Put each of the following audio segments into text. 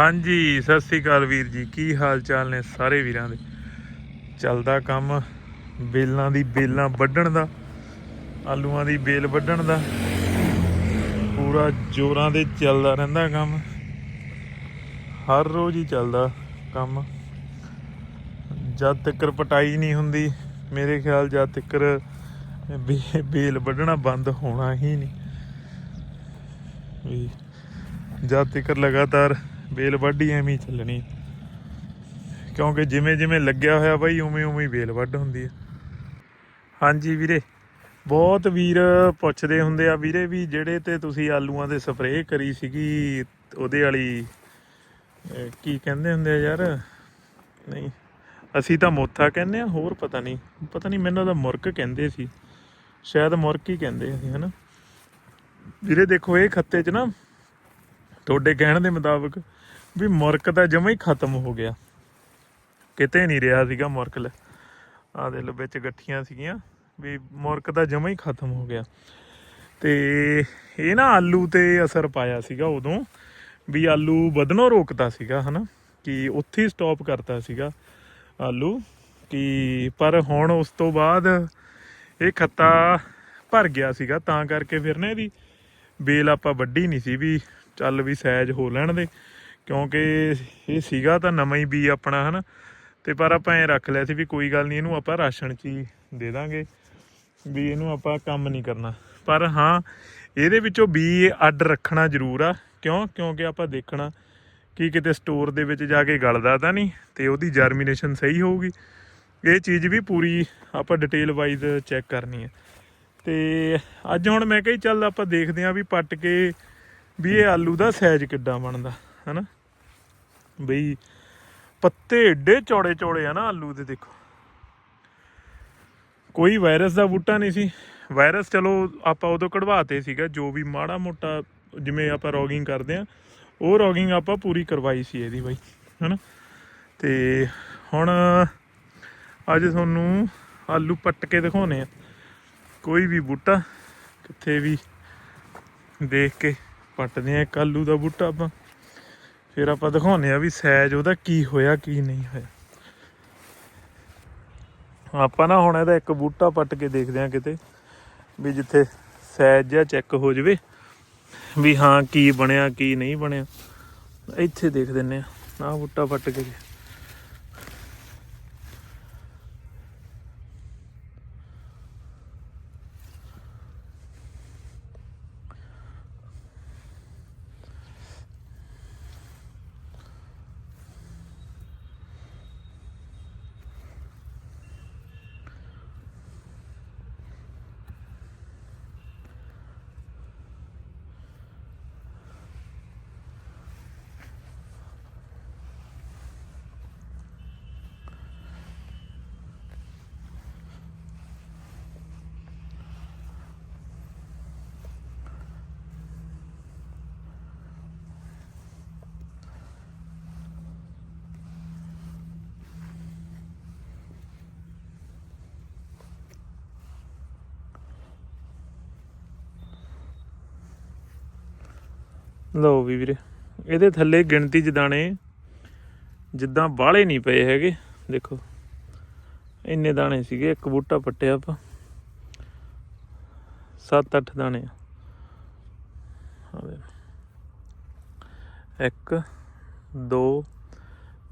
ਹਾਂਜੀ, ਸਤਿ ਸ੍ਰੀ ਅਕਾਲ ਵੀਰ ਜੀ। ਕੀ ਹਾਲ ਚਾਲ ਨੇ ਸਾਰੇ ਵੀਰਾਂ ਦੇ? ਚੱਲਦਾ ਕੰਮ ਬੇਲਾਂ ਦੀ ਬੇਲਾਂ ਵੱਢਣ ਦਾ, ਆਲੂਆਂ ਦੀ ਬੇਲ ਵੱਢਣ ਦਾ। ਪੂਰਾ ਜੋਰਾਂ ਦੇ ਚੱਲਦਾ ਰਹਿੰਦਾ ਕੰਮ। ਹਰ ਰੋਜ਼ ਹੀ ਚੱਲਦਾ ਕੰਮ। ਜਦ ਤੱਕ ਪਟਾਈ ਨਹੀਂ ਹੁੰਦੀ, ਮੇਰੇ ਖਿਆਲ ਜਦ ਤੱਕ ਬੇ- ਬੇਲ ਵੱਢਣਾ ਬੰਦ ਹੋਣਾ ਹੀ ਨਹੀਂ। ਵੀ ਜਦ ਤੱਕ ਲਗਾਤਾਰ ਬੇਲ ਵੱਢੀ ਐਵੇਂ ਹੀ ਚੱਲਣੀ। ਕਿਉਂਕਿ ਜਿਵੇਂ ਜਿਵੇਂ ਲੱਗਿਆ ਹੋਇਆ ਬਾਈ, ਉਵੇਂ ਉਵੇਂ ਹੀ ਬੇਲ ਵੱਢ ਹੁੰਦੀ ਹੈ ਹਾਂਜੀ ਵੀਰੇ, ਬਹੁਤ ਵੀਰ ਪੁੱਛਦੇ ਹੁੰਦੇ ਆ, ਵੀਰੇ ਵੀ ਜਿਹੜੇ ਤੇ ਤੁਸੀਂ ਆਲੂਆਂ ਦੇ ਸਪਰੇਅ ਕਰੀ ਸੀਗੀ, ਉਹਦੇ ਵਾਲੀ ਕੀ ਕਹਿੰਦੇ ਹੁੰਦੇ ਆ ਯਾਰ? ਨਹੀਂ, ਅਸੀਂ ਤਾਂ ਮੋਥਾ ਕਹਿੰਦੇ ਆ, ਹੋਰ ਪਤਾ ਨਹੀਂ। ਪਤਾ ਨਹੀਂ ਮੈਨੂੰ ਤਾਂ ਮੁਰਕ ਕਹਿੰਦੇ ਸੀ। ਸ਼ਾਇਦ ਮੁਰਕ ਹੀ ਕਹਿੰਦੇ ਸੀ ਹਨਾ? ਵੀਰੇ ਦੇਖੋ, ਇਹ ਖੱਤੇ 'ਚ ਨਾ, ਤੁਹਾਡੇ ਕਹਿਣ ਦੇ ਮੁਤਾਬਕ ਵੀ ਮੁਰਕ ਤਾਂ ਜਮਾ ਹੀ ਖਤਮ ਹੋ ਗਿਆ। ਕਿਤੇ ਨਹੀਂ ਰਿਹਾ ਸੀਗਾ ਮੁਰਕ ਲੈ। ਆਹ ਦੇ ਲੋ ਵਿੱਚ ਗੱਠੀਆਂ ਸੀਗੀਆਂ। ਵੀ ਮੁਰਕ ਤਾਂ ਜਮਾ ਹੀ ਖਤਮ ਹੋ ਗਿਆ। ਤੇ ਇਹ ਨਾ ਆਲੂ ਤੇ ਅਸਰ ਪਾਇਆ ਸੀਗਾ ਉਦੋਂ। ਵੀ ਆਲੂ ਵਧਣੋਂ ਰੋਕਦਾ ਸੀਗਾ, ਹਨਾ? ਕਿ ਉੱਥੇ ਹੀ ਸਟਾਪ ਕਰਤਾ ਸੀਗਾ ਆਲੂ। ਕਿ ਪਰ ਹੁਣ ਉਸ ਤੋਂ ਬਾਅਦ ਇਹ ਖੱਤਾ ਭਰ ਗਿਆ ਸੀਗਾ। ਤਾਂ ਕਰਕੇ ਫਿਰ ਨਾ ਇਹਦੀ ਬੇਲ ਆਪਾਂ ਵੱਢੀ ਨਹੀਂ ਸੀ ਵੀ ਚੱਲ ਵੀ ਸਾਈਜ਼ ਹੋ ਲੈਣ ਦੇ। ਕਿਉਂਕਿ ਇਹ ਸੀਗਾ ਤਾਂ ਨਵਾਂ ਹੀ ਬੀ ਆਪਣਾ, ਹਨਾ? ਤੇ ਪਰ ਆਪਾਂ ਐ ਰੱਖ ਲਿਆ ਸੀ ਵੀ ਕੋਈ ਗੱਲ ਨਹੀਂ, ਇਹਨੂੰ ਆਪਾਂ ਰਾਸ਼ਨ ਚ ਹੀ ਦੇ ਦਾਂਗੇ ਵੀ ਇਹਨੂੰ ਆਪਾਂ ਕੰਮ ਨਹੀਂ ਕਰਨਾ। ਪਰ ਹਾਂ, ਇਹਦੇ ਵਿੱਚੋਂ ਬੀ ਅੱਡ ਰੱਖਣਾ ਜ਼ਰੂਰ ਆ, ਕਿਉਂ? ਕਿਉਂਕਿ ਆਪਾਂ ਦੇਖਣਾ ਕਿ ਕਿਤੇ ਸਟੋਰ ਦੇ ਵਿੱਚ ਜਾ ਕੇ ਗਲਦਾ ਤਾਂ ਨਹੀਂ ਤੇ ਉਹਦੀ ਜਰਮੀਨੇਸ਼ਨ ਸਹੀ ਹੋਊਗੀ। ਇਹ ਚੀਜ਼ ਵੀ ਪੂਰੀ ਆਪਾਂ ਡਿਟੇਲ ਵਾਈਜ਼ ਚੈੱਕ ਕਰਨੀ ਹੈ ਤੇ ਅੱਜ ਹੁਣ ਮੈਂ ਕਹੀ ਚੱਲ ਆਪਾਂ ਦੇਖਦੇ ਆਂ ਵੀ ਪੱਟ ਕੇ ਵੀ ਇਹ ਆਲੂ ਦਾ ਸਾਈਜ਼ ਕਿੱਦਾਂ ਬਣਦਾ, ਹਨਾ? ਬਈ, ਪੱਤੇ ਏਡੇ ਚੌੜੇ ਚੌੜੇ ਆ ਨਾ ਆਲੂ ਦੇ, ਦੇਖੋ। ਕੋਈ ਵਾਇਰਸ ਦਾ ਬੂਟਾ ਨਹੀਂ ਸੀ। ਵਾਇਰਸ ਚਲੋ ਆਪਾਂ ਉਦੋਂ ਕਢਵਾਤੇ ਸੀਗਾ, ਜੋ ਵੀ ਮਾੜਾ ਮੋਟਾ ਜਿਵੇਂ ਆਪਾਂ ਰੋਗਿੰਗ ਕਰਦੇ ਆ, ਉਹ ਰੋਗਿੰਗ ਆਪਾਂ ਪੂਰੀ ਕਰਵਾਈ ਸੀ ਇਹਦੀ ਬਾਈ, ਹਨਾ? ਤੇ ਹੁਣ ਅੱਜ ਤੁਹਾਨੂੰ ਆਲੂ ਪੱਟ ਕੇ ਦਿਖਾਉਨੇ ਆ। ਕੋਈ ਵੀ ਬੂਟਾ, ਕਿੱਥੇ ਵੀ ਦੇਖ ਕੇ ਪੱਟਦੇ ਆ ਇੱਕ ਆਲੂ ਦਾ ਬੂਟਾ ਆਪਾਂ। ਫਿਰ ਆਪਾਂ ਦਿਖਾਉਨੇ ਆ ਵੀ ਸਾਈਜ਼ ਉਹਦਾ ਕੀ ਹੋਇਆ, ਕੀ ਨਹੀਂ ਹੋਇਆ। ਆਪਾਂ ਨਾ ਹੁਣ ਇਹਦਾ ਇੱਕ ਬੂਟਾ ਪੱਟ ਕੇ ਦੇਖਦੇ ਆ ਕਿਤੇ, ਵੀ ਜਿੱਥੇ ਸਾਈਜ਼ ਜਿਹਾ ਚੈੱਕ ਹੋ ਜਵੇ, ਵੀ ਹਾਂ ਕੀ ਬਣਿਆ, ਕੀ ਨਹੀਂ ਬਣਿਆ। ਇੱਥੇ ਦੇਖ ਦਿੰਨੇ ਆ ਆਹ ਬੂਟਾ ਪੱਟ ਕੇ। ਲਓ ਵੀ ਵੀਰੇ, ਇਹਦੇ ਥੱਲੇ ਗਿਣਤੀ ਚ ਦਾਣੇ ਜਿੱਦਾਂ ਬਾਹਲੇ ਨਹੀਂ ਪਏ ਹੈਗੇ। ਦੇਖੋ, ਇੰਨੇ ਦਾਣੇ ਸੀਗੇ, ਇੱਕ ਬੂਟਾ ਪੱਟਿਆ ਆਪਾਂ। 7-8 ਦਾਣੇ ਆ। ਇੱਕ, ਦੋ,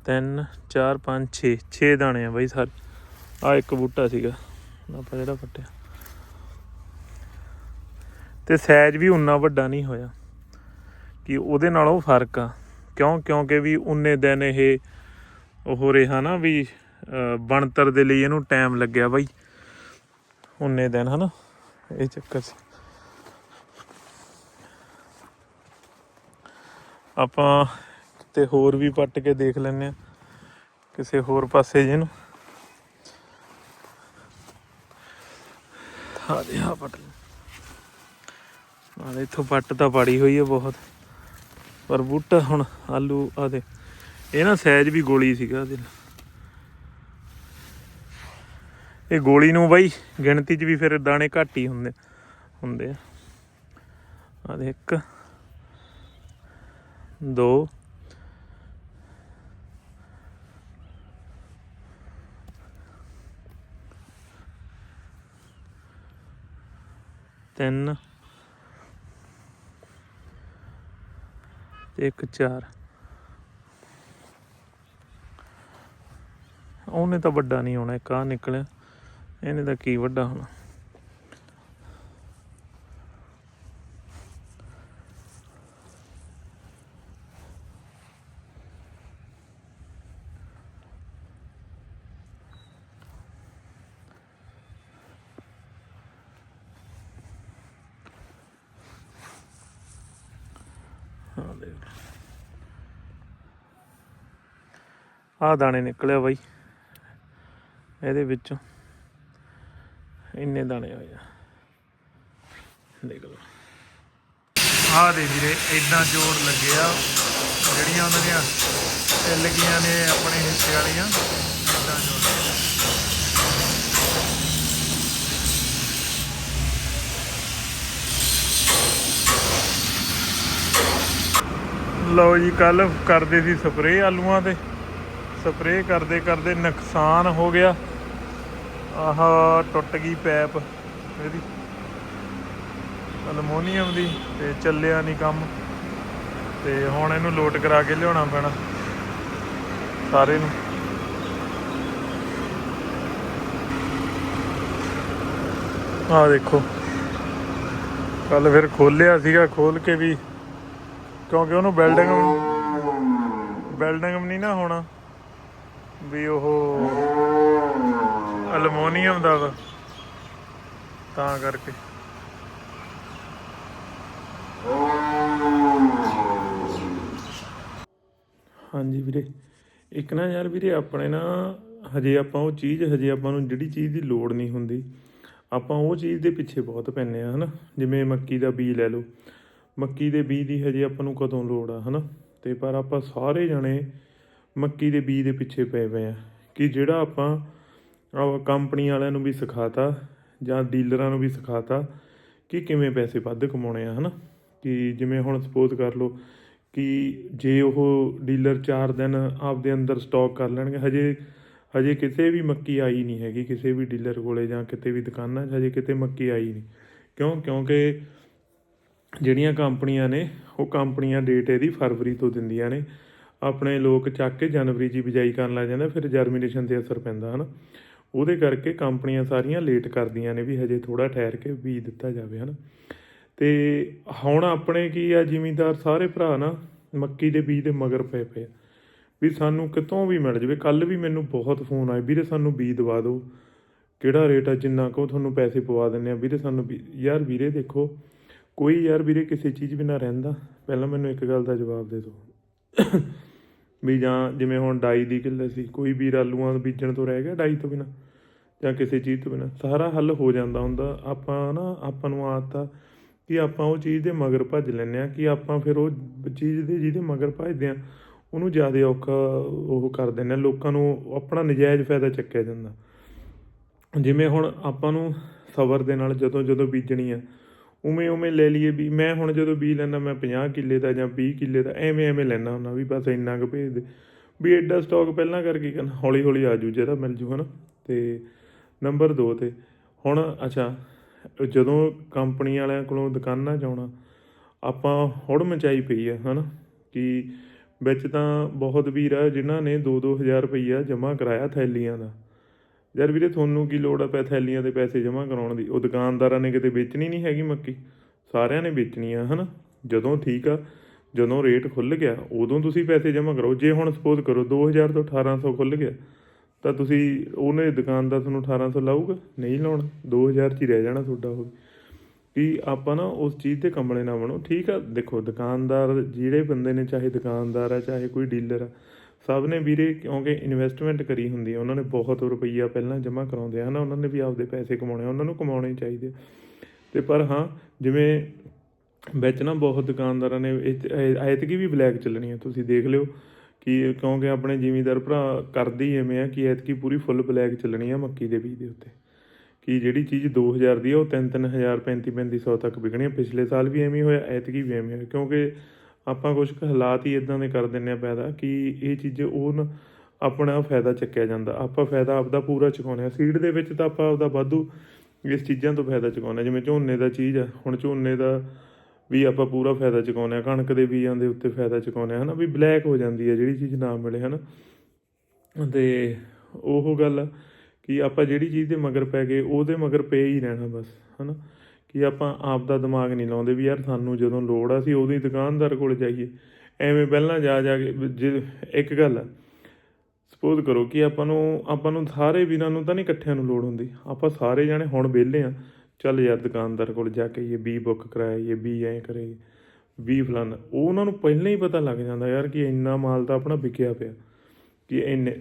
ਤਿੰਨ, ਚਾਰ, ਪੰਜ 6 6 ਦਾਣੇ ਆ ਬਾਈ ਸਾਰੇ। ਆ ਇੱਕ ਬੂਟਾ ਸੀਗਾ, ਆਪਾਂ ਜਿਹੜਾ ਪੱਟਿਆ। ਤੇ ਸਾਈਜ਼ ਵੀ ਉਨਾ ਵੱਡਾ ਨਹੀਂ ਹੋਇਆ। ਕਿ ਉਹਦੇ ਨਾਲੋਂ ਫ਼ਰਕ ਆ। ਕਿਉਂ? ਕਿਉਂਕਿ ਵੀ ਉਨੇ ਦਿਨ ਇਹ ਉਹ ਰਿਹਾ ਨਾ ਵੀ ਬਣਤਰ ਦੇ ਲਈ ਇਹਨੂੰ ਟਾਈਮ ਲੱਗਿਆ ਬਾਈ। ਉਨੇ ਦਿਨ, ਹਨਾ? ਇਹ ਚੱਕਰ ਸੀ। ਆਪਾਂ ਤੇ ਹੋਰ ਵੀ ਪੱਟ ਕੇ ਦੇਖ ਲੈਣੇ ਆ। ਕਿਸੇ ਹੋਰ ਪਾਸੇ ਜਿਹਨੂੰ। ਆ ਦੇ ਆ ਪੱਟ। ਆ ਇੱਥੋਂ ਪੱਟ ਤਾਂ ਪਾੜੀ ਹੋਈ ਹੈ ਬਹੁਤ। ਪਰ ਬੂਟਾ ਹੁਣ ਆਲੂ ਆ ਦੇ ਇਹ ਨਾ ਸਾਈਜ਼ ਵੀ ਗੋਲੀ ਸੀਗਾ ਇਹਦੇ ਇਹ ਗੋਲੀ ਨੂੰ ਬਾਈ ਗਿਣਤੀ 'ਚ ਵੀ ਫਿਰ ਦਾਣੇ ਘੱਟ ਹੀ ਹੁੰਦੇ ਹੁੰਦੇ ਆ। ਆ ਦੇ 1 2 ਤਿੰਨ ਤੇ ਇੱਕ ਚਾਰ। ਉਹਨੇ ਤਾਂ ਵੱਡਾ ਨਹੀਂ ਹੋਣਾ, ਇੱਕ ਆ ਨਿਕਲਿਆ। ਇਹਨੇ ਤਾਂ ਕੀ ਵੱਡਾ ਹੋਣਾ? ਦੇਖ ਆ। ਦਾਣੇ ਨਿਕਲਿਆ ਬਾਈ। ਇਹਦੇ ਵਿੱਚੋਂ ਇੰਨੇ ਦਾਣੇ ਹੋਏ ਆ। ਦੇਖ ਲਓ। ਆ ਦੇ ਵੀਰੇ ਇਦਾਂ ਜੋੜ ਲੱਗੇ ਆ ਜਿਹੜੀਆਂ ਉਹਨਾਂ ਦੀਆਂ ਲੱਗੀਆਂ ਨੇ ਆਪਣੇ ਹਿੱਸੇ ਵਾਲੀਆਂ ਇਦਾਂ ਜੋੜ ਲਓ ਜੀ ਕੱਲ ਕਰਦੇ ਸੀ ਸਪਰੇਅ ਆਲੂਆਂ ਤੇ ਸਪਰੇਅ ਕਰਦੇ ਕਰਦੇ ਨੁਕਸਾਨ ਹੋ ਗਿਆ। ਆਹ ਟੁੱਟ ਗਈ ਪੈਪ ਇਹਦੀ। ਅਲਮੋਨੀਅਮ ਦੀ ਤੇ ਚੱਲਿਆ ਨਹੀਂ ਕੰਮ। ਤੇ ਹੁਣ ਇਹਨੂੰ ਲੋਟ ਕਰਾ ਕੇ ਲਿਆਉਣਾ ਪੈਣਾ ਸਾਰੇ ਨੂੰ। ਆਹ ਦੇਖੋ ਕੱਲ ਫਿਰ ਖੋਲਿਆ ਸੀਗਾ ਖੋਲ ਕੇ ਵੀ ਕਿਉਂਕਿ ਉਹਨੂੰ ਬਿਲਡਿੰਗ ਬਿਲਡਿੰਗ ਨਹੀਂ ਨਾ ਹੋਣਾ। ਵੀ ਉਹ ਅਲਮੋਨੀਅਮ ਦਾ ਵਾ। ਤਾਂ ਕਰਕੇ। ਹਾਂਜੀ ਵੀਰੇ। ਇੱਕ ਨਾ ਯਾਰ ਵੀਰੇ, ਆਪਣੇ ਨਾ ਹਜੇ ਆਪਾਂ ਉਹ ਚੀਜ਼, ਹਜੇ ਆਪਾਂ ਨੂੰ ਜਿਹੜੀ ਚੀਜ਼ ਦੀ ਲੋੜ ਨਹੀਂ ਹੁੰਦੀ। ਆਪਾਂ ਉਹ ਚੀਜ਼ ਦੇ ਪਿੱਛੇ ਬਹੁਤ ਪੈਂਦੇ ਆ, ਹਨਾ? ਜਿਵੇਂ ਮੱਕੀ ਦਾ ਬੀਜ ਲੈ ਲਓ। ਮੱਕੀ ਦੇ ਬੀਜ ਦੀ ਹਜੇ ਆਪਾਂ ਨੂੰ ਕਦੋਂ ਲੋੜ ਆ, ਹਨਾ? ਤੇ ਪਰ ਆਪਾਂ ਸਾਰੇ ਜਣੇ ਮੱਕੀ ਦੇ ਬੀਜ ਦੇ ਪਿੱਛੇ ਪਏ ਪਏ ਆ ਕਿ ਜਿਹੜਾ ਆਪਾਂ ਆਹ ਕੰਪਨੀ ਵਾਲਿਆਂ ਨੂੰ ਵੀ ਸਿਖਾਤਾ ਜਾਂ ਡੀਲਰਾਂ ਨੂੰ ਵੀ ਸਿਖਾਤਾ ਕਿ ਕਿਵੇਂ ਪੈਸੇ ਵੱਧ ਕਮਾਉਣੇ ਆ, ਹਨਾ? ਕਿ ਜਿਵੇਂ ਹੁਣ ਸਪੋਜ਼ ਕਰ ਲਓ ਕਿ ਜੇ ਉਹ ਡੀਲਰ 4 ਦਿਨ ਆਪਦੇ ਅੰਦਰ ਸਟਾਕ ਕਰ ਲੈਣਗੇ, ਹਜੇ ਹਜੇ ਕਿਸੇ ਵੀ ਮੱਕੀ ਆਈ ਨਹੀਂ ਹੈਗੀ, ਕਿਸੇ ਵੀ ਡੀਲਰ ਕੋਲੇ ਜਾਂ ਕਿਤੇ ਵੀ ਦੁਕਾਨਾਂ 'ਚ ਹਜੇ ਕਿਤੇ ਮੱਕੀ ਆਈ ਨਹੀਂ। ਕਿਉਂ? ਕਿਉਂਕਿ ਜਿਹੜੀਆਂ ਕੰਪਨੀਆਂ ਨੇ, ਉਹ ਕੰਪਨੀਆਂ ਡੇਟ ਇਹਦੀ ਫਰਵਰੀ ਤੋਂ ਦਿੰਦੀਆਂ ਨੇ। ਆਪਣੇ ਲੋਕ ਚੱਕ ਕੇ ਜਨਵਰੀ 'ਚ ਹੀ ਬਿਜਾਈ ਕਰਨ ਲੱਗ ਜਾਂਦੇ, ਫਿਰ ਜਰਮੀਨੇਸ਼ਨ ਤੇ ਅਸਰ ਪੈਂਦਾ, ਹਨਾ। ਉਹਦੇ ਕਰਕੇ ਕੰਪਨੀਆਂ ਸਾਰੀਆਂ ਲੇਟ ਕਰਦੀਆਂ ਨੇ ਵੀ ਹਜੇ ਥੋੜਾ ਠਹਿਰ ਕੇ ਬੀਜ ਦਿੱਤਾ ਜਾਵੇ, ਹਨਾ। ਤੇ ਹੁਣ ਆਪਣੇ ਕੀ ਆ, ਜ਼ਿਮੀਂਦਾਰ ਸਾਰੇ ਭਰਾ ਨਾ ਮੱਕੀ ਦੇ ਬੀਜ ਦੇ ਮਗਰ ਪਏ ਪਏ ਆ। ਵੀ ਸਾਨੂੰ ਕਿਤੋਂ ਵੀ ਮਿਲ ਜਾਵੇ ਕੱਲ ਵੀ ਮੈਨੂੰ ਬਹੁਤ ਫੋਨ ਆਏ, ਵੀਰੇ ਸਾਨੂੰ ਬੀਜ ਦਵਾ ਦਿਓ। ਕਿਹੜਾ ਰੇਟ ਆ, ਜਿੰਨਾ ਕੋ ਤੁਹਾਨੂੰ ਪੈਸੇ ਪਵਾ ਦਿੰਨੇ ਆ, ਵੀਰੇ ਸਾਨੂੰ ਬੀ- ਯਾਰ ਵੀਰੇ ਦੇਖੋ ਕੋਈ ਯਾਰ ਵੀਰੇ ਕਿਸੇ ਚੀਜ਼ ਬਿਨਾ ਰਹਿੰਦਾ। ਪਹਿਲਾਂ ਮੈਨੂੰ ਇੱਕ ਗੱਲ ਦਾ ਜਵਾਬ ਦੇ ਦਿਓ। ਵੀ ਜਾਂ ਜਿਵੇਂ ਹੁਣ ਡਾਈ ਦੀ ਕਿੱਲੇ ਸੀ, ਕੋਈ ਵੀਰ ਆਲੂਆਂ ਬੀਜਣ ਤੋਂ ਰਹਿ ਗਿਆ ਡਾਈ ਤੋਂ ਬਿਨਾ ਜਾਂ ਕਿਸੇ ਚੀਜ਼ ਤੋਂ ਬਿਨਾ, ਸਾਰਾ ਹੱਲ ਹੋ ਜਾਂਦਾ ਹੁੰਦਾ। ਆਪਾਂ ਨਾ, ਆਪਾਂ ਨੂੰ ਆਦਤ ਆ ਕਿ ਆਪਾਂ ਉਹ ਚੀਜ਼ ਦੇ ਮਗਰ ਭੱਜ ਲੈਂਦੇ ਆ ਕਿ ਆਪਾਂ ਫਿਰ ਉਹ ਚੀਜ਼ ਦੇ ਜਿਹਦੇ ਮਗਰ ਭੱਜਦੇ ਆ ਉਹਨੂੰ ਜ਼ਿਆਦਾ ਔਖਾ ਉਹ ਕਰ ਦਿੰਦੇ ਆ ਲੋਕਾਂ ਨੂੰ ਆਪਣਾ ਨਜਾਇਜ਼ ਫਾਇਦਾ ਚੱਕਿਆ ਜਾਂਦਾ। ਜਿਵੇਂ ਹੁਣ ਆਪਾਂ ਨੂੰ ਸਬਰ ਦੇ ਨਾਲ ਜਦੋਂ ਜਦੋਂ ਬੀਜਣੀ ਆ ਉਵੇਂ ਉਵੇਂ ਲੈ ਲਈਏ ਵੀ ਮੈਂ ਹੁਣ ਜਦੋਂ ਬੀਜ ਲੈਣਾ ਮੈਂ 50 ਕਿੱਲੇ ਦਾ ਜਾਂ 20 ਕਿੱਲੇ ਦਾ, ਐਵੇਂ ਐਵੇਂ ਲੈਣਾ ਹੁੰਦਾ ਵੀ ਬਸ ਇੰਨਾ ਕੁ ਭੇਜ ਦੇ। ਵੀ ਐਡਾ ਸਟਾਕ ਪਹਿਲਾਂ ਕਰਕੇ ਕਰਨਾ, ਹੌਲੀ ਹੌਲੀ ਆ ਜੂ ਜਿਹੜਾ ਮਿਲ ਜੂ ਹਨਾ। ਤੇ ਨੰਬਰ 2 ਤੇ, ਹੁਣ ਅੱਛਾ, ਜਦੋਂ ਕੰਪਨੀ ਵਾਲਿਆਂ ਕੋਲੋਂ ਦੁਕਾਨਾਂ 'ਚ ਆਉਣਾ, ਆਪਾਂ ਹੁੜ ਮਚਾਈ ਪਈ ਆ ਹਨਾ, ਕਿ ਵਿੱਚ ਤਾਂ ਬਹੁਤ ਵੀਰ ਆ ਜਿਨ੍ਹਾਂ ਨੇ 2-2000 ਰੁਪਈਆ ਜਮ੍ਹਾਂ ਕਰਾਇਆ ਥੈਲੀਆਂ ਦਾ। ਯਾਰ ਵੀਰੇ, ਤੁਹਾਨੂੰ ਕੀ ਲੋੜ ਆ ਪੈ, ਥੈਲੀਆਂ ਦੇ ਪੈਸੇ ਜਮ੍ਹਾਂ ਕਰਾਉਣ ਦੀ? ਉਹ ਦੁਕਾਨਦਾਰਾਂ ਨੇ ਕਿਤੇ ਵੇਚਣੀ ਨਹੀਂ ਹੈਗੀ ਮੱਕੀ। ਸਾਰਿਆਂ ਨੇ ਵੇਚਣੀ ਆ ਹਨਾ? ਜਦੋਂ ਠੀਕ ਆ, ਜਦੋਂ ਰੇਟ ਖੁੱਲ ਗਿਆ, ਉਦੋਂ ਤੁਸੀਂ ਪੈਸੇ ਜਮ੍ਹਾਂ ਕਰੋ। ਜੇ ਹੁਣ ਸਪੋਜ਼ ਕਰੋ 2000 ਤੋਂ 1800 ਖੁੱਲ ਗਿਆ, ਤਾਂ ਤੁਸੀਂ ਉਹਨੇ ਦੁਕਾਨਦਾਰ ਤੁਹਾਨੂੰ 1800 ਲਾਊਗਾ? ਨਹੀਂ ਲਾਉਣਾ। 2000 ਚ ਹੀ ਰਹਿ ਜਾਣਾ ਤੁਹਾਡਾ ਉਹ ਵੀ। ਆਪਾਂ ਨਾ ਉਸ ਚੀਜ਼ ਤੇ ਕੰਬਲੇ ਨਾ ਬਣੋ। ਠੀਕ ਆ, ਦੇਖੋ ਦੁਕਾਨਦਾਰ, ਜਿਹੜੇ ਬੰਦੇ ਨੇ, ਚਾਹੇ ਦੁਕਾਨਦਾਰ ਆ, ਚਾਹੇ ਕੋਈ ਡੀਲਰ ਆ ਸਭ ਨੇ ਵੀਰੇ ਕਿਉਂਕਿ ਇਨਵੈਸਟਮੈਂਟ ਕਰੀ ਹੁੰਦੀ ਹੈ ਉਹਨਾਂ ਨੇ ਬਹੁਤ ਰੁਪਈਆ ਪਹਿਲਾਂ ਜਮ੍ਹਾਂ ਕਰਾਉਂਦੇ ਆ ਨਾ ਉਹਨਾਂ ਨੇ ਵੀ ਆਪਦੇ ਪੈਸੇ ਕਮਾਉਣੇ ਆ, ਉਹਨਾਂ ਨੂੰ ਕਮਾਉਣੇ ਚਾਹੀਦੇ ਤੇ ਪਰ ਹਾਂ ਜਿਵੇਂ ਵਿੱਚ ਨਾ ਬਹੁਤ ਦੁਕਾਨਦਾਰਾਂ ਨੇ ਐਤਕੀ ਵੀ ਬਲੈਕ ਚੱਲਣੀ ਹੈ ਤੁਸੀਂ ਦੇਖ ਲਿਓ ਕਿ ਕਿਉਂਕਿ ਆਪਣੇ ਜ਼ਿਮੀਂਦਾਰ ਭਰਾ ਕਰਦੀ ਹੀ ਐਵੇਂ ਆ ਕਿ ਐਤਕੀ ਪੂਰੀ ਫੁੱਲ ਬਲੈਕ ਚੱਲਣੀ ਆ ਮੱਕੀ ਦੇ ਬੀਜ ਦੇ ਉੱਤੇ। ਕਿ ਜਿਹੜੀ ਚੀਜ਼ 2000 ਦੀ ਆ ਉਹ 3-3000 35-3500 ਤੱਕ ਵਿਕਣੀ ਆ। ਪਿਛਲੇ ਸਾਲ ਵੀ ਐਵੇਂ ਹੋਇਆ ਐਤਕੀ ਵੀ ਐਵੇਂ ਹੋਇਆ ਕਿਉਂਕਿ ਆਪਾਂ ਕੁਝ ਕੁ ਹਾਲਾਤ ਹੀ ਇਦਾਂ ਦੇ ਕਰ ਦਿੰਨੇ ਆ ਪੈਦਾ ਕਿ ਇਹ ਚੀਜ਼ ਉਹ ਨਾ ਆਪਣਾ ਫਾਇਦਾ ਚੱਕਿਆ ਜਾਂਦਾ। ਆਪਾਂ ਫਾਇਦਾ ਆਪਦਾ ਪੂਰਾ ਚੁਕਾਉਂਦੇ ਆ ਸੀਡ ਦੇ ਵਿੱਚ ਤਾਂ ਆਪਾਂ ਆਪਦਾ ਵਾਧੂ ਇਸ ਚੀਜ਼ਾਂ ਤੋਂ ਫਾਇਦਾ ਚੁਕਾਉਂਦੇ ਹਾਂ। ਜਿਵੇਂ ਝੋਨੇ ਦਾ ਚੀਜ਼ ਆ। ਹੁਣ ਝੋਨੇ ਦਾ ਵੀ ਆਪਾਂ ਪੂਰਾ ਫਾਇਦਾ ਚੁਕਾਉਂਦੇ ਆ ਕਣਕ ਦੇ ਬੀਜਾਂ ਦੇ ਉੱਤੇ ਫਾਇਦਾ ਚੁਕਾਉਂਦੇ ਆ ਹਨਾ ਵੀ ਬਲੈਕ ਹੋ ਜਾਂਦੀ ਹੈ ਜਿਹੜੀ ਚੀਜ਼ ਨਾ ਮਿਲੇ, ਹਨਾ। ਤੇ ਉਹ ਗੱਲ ਆ ਕਿ ਆਪਾਂ ਜਿਹੜੀ ਚੀਜ਼ ਦੇ ਮਗਰ ਪੈ ਗਏ, ਉਹਦੇ ਮਗਰ ਪਏ ਹੀ ਰਹਿਣਾ ਬਸ, ਹਨਾ। ਕਿ ਆਪਾਂ ਆਪ ਦਾ ਦਿਮਾਗ ਨਹੀਂ ਲਾਉਂਦੇ ਵੀ ਯਾਰ ਸਾਨੂੰ ਜਦੋਂ ਲੋੜ ਆ ਸੀ ਉਦੋਂ ਹੀ ਦੁਕਾਨਦਾਰ ਕੋਲ ਜਾਈਏ। ਐਵੇਂ ਪਹਿਲਾਂ ਜਾ ਜਾ ਕੇ ਜੇ ਇੱਕ ਗੱਲ ਆ। ਸਪੋਜ਼ ਕਰੋ ਕਿ ਆਪਾਂ ਨੂੰ ਆਪਾਂ ਨੂੰ ਸਾਰੇ ਵੀਰਾਂ ਨੂੰ ਤਾਂ ਨਹੀਂ ਇਕੱਠਿਆਂ ਨੂੰ ਲੋੜ ਹੁੰਦੀ। ਆਪਾਂ ਸਾਰੇ ਜਾਣੇ ਹੁਣ ਵਿਹਲੇ ਆ। ਚੱਲ ਯਾਰ ਦੁਕਾਨਦਾਰ ਕੋਲ ਜਾ ਕੇ ਇਹ ਬੀ ਬੁੱਕ ਕਰਾਇਆ ਇਹ ਬੀ ਐਂ ਕਰੇ ਵੀ ਫਲਾਨਾ ਉਹ ਉਹਨਾਂ ਨੂੰ ਪਹਿਲਾਂ ਹੀ ਪਤਾ ਲੱਗ ਜਾਂਦਾ ਯਾਰ ਕਿ ਇੰਨਾ ਮਾਲ ਤਾਂ ਆਪਣਾ ਵਿਕਿਆ ਪਿਆ। ਕਿ ਇੰਨੇ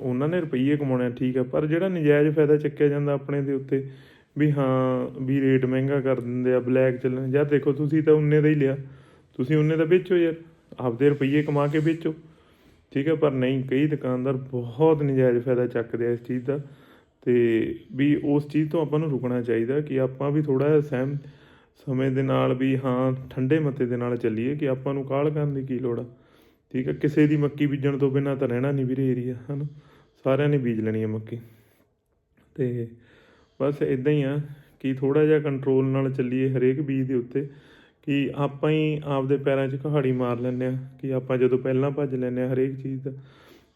ਉਹਨਾਂ ਨੇ ਰੁਪਈਏ ਕਮਾਉਣੇ ਆ, ਠੀਕ ਆ। ਪਰ ਜਿਹੜਾ ਨਜਾਇਜ਼ ਫਾਇਦਾ ਚੱਕਿਆ ਜਾਂਦਾ ਆਪਣੇ ਦੇ ਉੱਤੇ ਵੀ ਹਾਂ, ਵੀ ਰੇਟ ਮਹਿੰਗਾ ਕਰ ਦਿੰਦੇ ਆ ਬਲੈਕ ਚੱਲਣ। ਯਾਰ ਦੇਖੋ, ਤੁਸੀਂ ਤਾਂ ਉਨੇ ਦਾ ਹੀ ਲਿਆ। ਤੁਸੀਂ ਉਨੇ ਦਾ ਵੇਚੋ ਯਾਰ। ਆਪਦੇ ਰੁਪਈਏ ਕਮਾ ਕੇ ਵੇਚੋ। ਠੀਕ ਹੈ ਪਰ ਨਹੀਂ, ਕਈ ਦੁਕਾਨਦਾਰ ਬਹੁਤ ਨਜਾਇਜ਼ ਫਾਇਦਾ ਚੱਕਦੇ ਆ ਇਸ ਚੀਜ਼ ਦਾ। ਤੇ ਵੀ ਉਸ ਚੀਜ਼ ਤੋਂ ਆਪਾਂ ਨੂੰ ਰੁਕਣਾ ਚਾਹੀਦਾ ਕਿ ਆਪਾਂ ਵੀ ਥੋੜਾ ਜਿਹਾ ਸਹਿਮ, ਸਮੇਂ ਦੇ ਨਾਲ ਵੀ ਹਾਂ, ਠੰਡੇ ਮੱਤੇ ਦੇ ਨਾਲ ਚੱਲੀਏ ਕਿ ਆਪਾਂ ਨੂੰ ਕਾਹਲ ਕਰਨ ਦੀ ਕੀ ਲੋੜ ਆ। ਠੀਕ ਹੈ ਕਿਸੇ ਦੀ ਮੱਕੀ ਬੀਜਣ ਤੋਂ ਬਿਨਾਂ ਤਾਂ ਰਹਿਣਾ ਨਹੀਂ ਵੀਰੇ ਏਰੀਆ ਹਨ? ਸਾਰਿਆਂ ਨੇ ਬੀਜ ਲੈਣੀ ਹੈ ਮੱਕੀ। ਤੇ ਬਸ ਇਦਾਂ ਹੀ ਆ ਕਿ ਥੋੜਾ ਜਿਹਾ ਕੰਟਰੋਲ ਨਾਲ ਚੱਲੀਏ ਹਰੇਕ ਬੀਜ ਦੇ ਉੱਤੇ, ਕਿ ਆਪਾਂ ਹੀ ਆਪਦੇ ਪੈਰਾਂ 'ਚ ਕਹਾੜੀ ਮਾਰ ਲੈਂਦੇ ਆ ਕਿ ਆਪਾਂ ਜਦੋਂ ਪਹਿਲਾਂ ਭੱਜ ਲੈਂਦੇ ਆ ਹਰੇਕ ਚੀਜ਼ ਦਾ,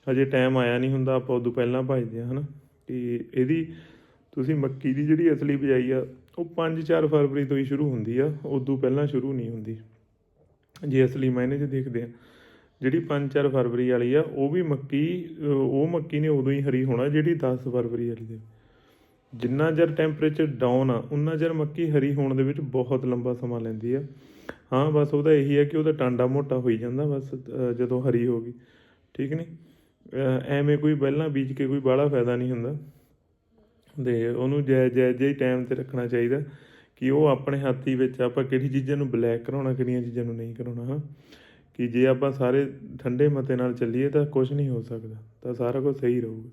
ਹਜੇ ਟਾਈਮ ਆਇਆ ਨਹੀਂ ਹੁੰਦਾ ਆਪਾਂ ਉਦੋਂ ਪਹਿਲਾਂ ਭੱਜਦੇ ਆ ਹਨਾ? ਕਿ ਇਹਦੀ ਤੁਸੀਂ ਮੱਕੀ ਦੀ ਜਿਹੜੀ ਅਸਲੀ ਬਿਜਾਈ ਆ, ਉਹ 5-4 ਫਰਵਰੀ ਤੋਂ ਹੀ ਸ਼ੁਰੂ ਹੁੰਦੀ ਆ, ਉਦੋਂ ਪਹਿਲਾਂ ਸ਼ੁਰੂ ਨਹੀਂ ਹੁੰਦੀ। ਜੇ ਅਸਲੀ ਮਾਇਨੇ 'ਚ ਦੇਖਦੇ ਆ ਜਿਹੜੀ 5-4 ਫਰਵਰੀ ਵਾਲੀ ਆ, ਉਹ ਵੀ ਮੱਕੀ, ਉਹ ਮੱਕੀ ਨੇ ਉਦੋਂ ਹੀ ਹਰੀ ਹੋਣਾ, ਜਿਹੜੀ 10 ਫਰਵਰੀ ਵਾਲੀ ਦੇ। ਜਿੰਨਾ ਚਿਰ ਟੈਂਪਰੇਚਰ ਡਾਊਨ ਆ, ਉਨਾ ਚਿਰ ਮੱਕੀ ਹਰੀ ਹੋਣ ਦੇ ਵਿੱਚ ਬਹੁਤ ਲੰਬਾ ਸਮਾਂ ਲੈਂਦੀ ਆ। ਹਾਂ, ਬਸ ਉਹਦਾ ਇਹੀ ਹੈ ਕਿ ਉਹਦਾ ਟਾਂਡਾ ਮੋਟਾ ਹੋਈ ਜਾਂਦਾ, ਬਸ ਜਦੋਂ ਹਰੀ ਹੋ ਗਈ। ਠੀਕ ਨਹੀਂ ਐਵੇਂ ਕੋਈ ਪਹਿਲਾਂ ਬੀਜ ਕੇ ਕੋਈ ਬਾਹਲਾ ਫਾਇਦਾ ਨਹੀਂ ਹੁੰਦਾ। ਦੇ ਉਹਨੂੰ ਜੈ ਜੈ ਜੈ ਟਾਈਮ ਤੇ ਰੱਖਣਾ ਚਾਹੀਦਾ ਕਿ ਉਹ ਆਪਣੇ ਹੱਥੀ ਵਿੱਚ ਆਪਾਂ ਕਿਹੜੀ ਚੀਜ਼ਾਂ ਨੂੰ ਬਲੈਕ ਕਰਾਉਣਾ, ਕਿਹੜੀਆਂ ਚੀਜ਼ਾਂ ਨੂੰ ਨਹੀਂ ਕਰਾਉਣਾ, ਹਾਂ। ਕਿ ਜੇ ਆਪਾਂ ਸਾਰੇ ਠੰਡੇ ਮਤੇ ਨਾਲ ਚੱਲੀਏ ਤਾਂ ਕੁਝ ਨਹੀਂ ਹੋ ਸਕਦਾ, ਤਾਂ ਸਾਰਾ ਕੁਝ ਸਹੀ ਰਹੂਗਾ।